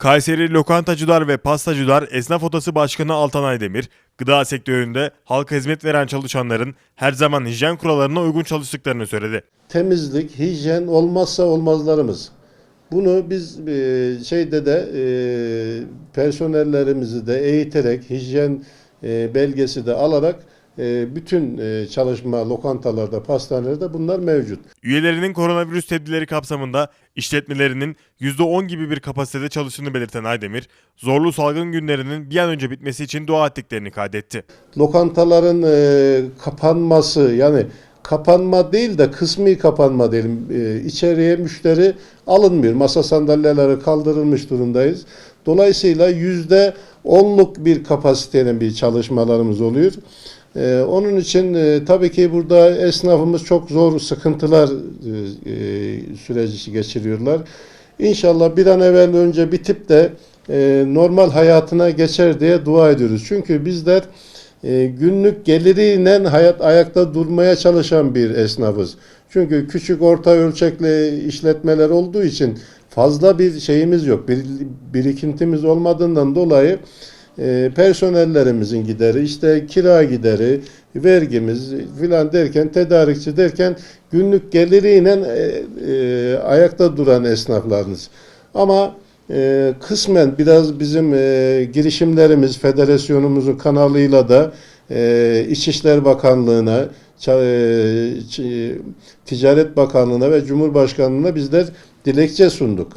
Kayseri Lokantacılar ve Pastacılar Esnaf Odası Başkanı Altan Aydemir, gıda sektöründe halka hizmet veren çalışanların her zaman hijyen kurallarına uygun çalıştıklarını söyledi. temizlik, hijyen olmazsa olmazlarımız. Bunu biz e, şeyde de e, personellerimizi de eğiterek hijyen e, belgesi de alarak bütün e, çalışma lokantalarda, pastanelerde bunlar mevcut. Üyelerinin koronavirüs tedbirleri kapsamında işletmelerinin %10 gibi bir kapasitede çalıştığını belirten Aydemir, zorlu salgın günlerinin bir an önce bitmesi için dua ettiklerini kaydetti. Lokantaların e, kapanması yani kapanma değil de kısmi kapanma diyelim. E, içeriye müşteri alınmıyor. Masa sandalyeleri kaldırılmış durumdayız. Dolayısıyla yüzde onluk bir kapasitenin bir çalışmalarımız oluyor. E, onun için e, tabii ki burada esnafımız çok zor sıkıntılar e, e, süreci geçiriyorlar. İnşallah bir an evvel önce bitip de e, normal hayatına geçer diye dua ediyoruz. Çünkü bizler e, günlük geliriyle hayat ayakta durmaya çalışan bir esnafız. Çünkü küçük orta ölçekli işletmeler olduğu için fazla bir şeyimiz yok. Bir, birikintimiz olmadığından dolayı e, personellerimizin gideri, işte kira gideri, vergimiz filan derken, tedarikçi derken günlük geliriyle e, e, ayakta duran esnaflarınız. Ama e, kısmen biraz bizim girişimlerimiz, federasyonumuzun kanalıyla da e, Bakanlığı'na, Ticaret Bakanlığı'na ve Cumhurbaşkanlığı'na bizler dilekçe sunduk.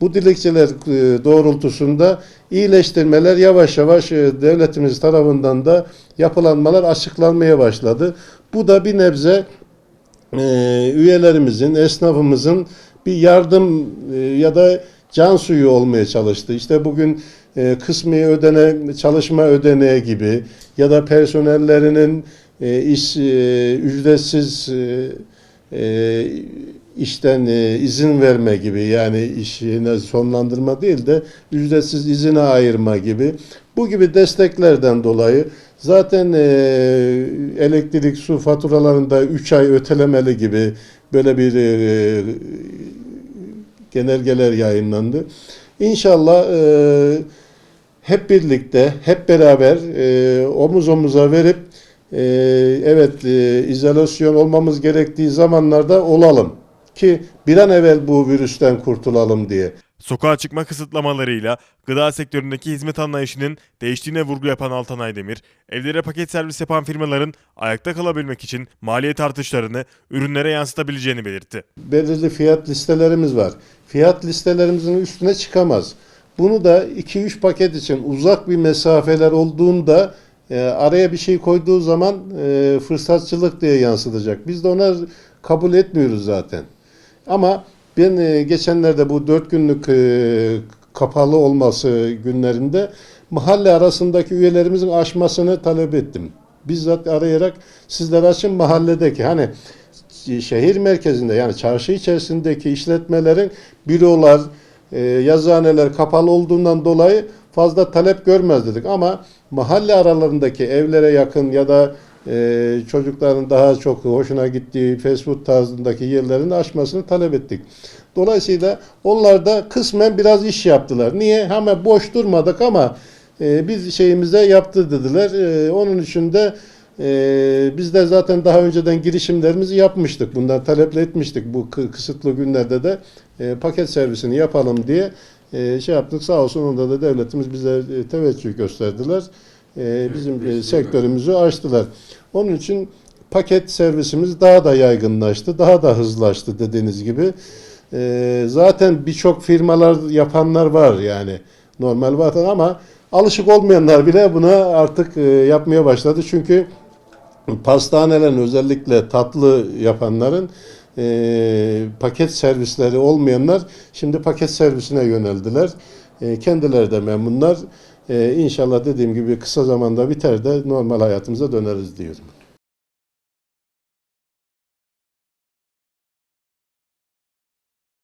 Bu dilekçeler e, doğrultusunda iyileştirmeler yavaş yavaş e, devletimiz tarafından da yapılanmalar açıklanmaya başladı. Bu da bir nebze e, üyelerimizin, esnafımızın bir yardım ya da can suyu olmaya çalıştı. İşte bugün kısmi ödene, çalışma ödeneği gibi ya da personellerinin iş e, ücretsiz e, işten e, izin verme gibi yani işine sonlandırma değil de ücretsiz izine ayırma gibi bu gibi desteklerden dolayı zaten e, elektrik su faturalarında 3 ay ötelemeli gibi böyle bir e, genelgeler yayınlandı. İnşallah e, hep birlikte, hep beraber omuz omuza verip e, evet e, izolasyon olmamız gerektiği zamanlarda olalım ki bir an evvel bu virüsten kurtulalım diye. Sokağa çıkma kısıtlamalarıyla gıda sektöründeki hizmet anlayışının değiştiğine vurgu yapan Altan Aydemir, evlere paket servis yapan firmaların ayakta kalabilmek için maliyet artışlarını ürünlere yansıtabileceğini belirtti. belirli fiyat listelerimiz var. Fiyat listelerimizin üstüne çıkamaz. Bunu da 2-3 paket için uzak bir mesafeler olduğunda e, araya bir şey koyduğu zaman e, fırsatçılık diye yansıtacak. Biz de ona kabul etmiyoruz zaten. Ama ben e, geçenlerde bu 4 günlük e, kapalı olması günlerinde mahalle arasındaki üyelerimizin aşmasını talep ettim. Bizzat arayarak sizler açın mahalledeki hani şehir merkezinde yani çarşı içerisindeki işletmelerin bürolar, e, yazıhaneler kapalı olduğundan dolayı fazla talep görmez dedik. Ama mahalle aralarındaki evlere yakın ya da e, çocukların daha çok hoşuna gittiği fast food tarzındaki yerlerin açmasını talep ettik. Dolayısıyla onlar da kısmen biraz iş yaptılar. Niye? Hemen boş durmadık ama e, biz şeyimize yaptı dediler. E, onun için de ee, biz de zaten daha önceden girişimlerimizi yapmıştık. Bundan taleple etmiştik. Bu kı- kısıtlı günlerde de e, paket servisini yapalım diye e, şey yaptık. Sağ olsun onda da devletimiz bize e, teveccüh gösterdiler. E, bizim e, sektörümüzü açtılar. Onun için paket servisimiz daha da yaygınlaştı. Daha da hızlaştı dediğiniz gibi. E, zaten birçok firmalar yapanlar var yani. Normal var ama alışık olmayanlar bile buna artık e, yapmaya başladı. Çünkü pastanelerin özellikle tatlı yapanların e, paket servisleri olmayanlar şimdi paket servisine yöneldiler. E, kendileri de memnunlar. E, inşallah dediğim gibi kısa zamanda biter de normal hayatımıza döneriz diyorum.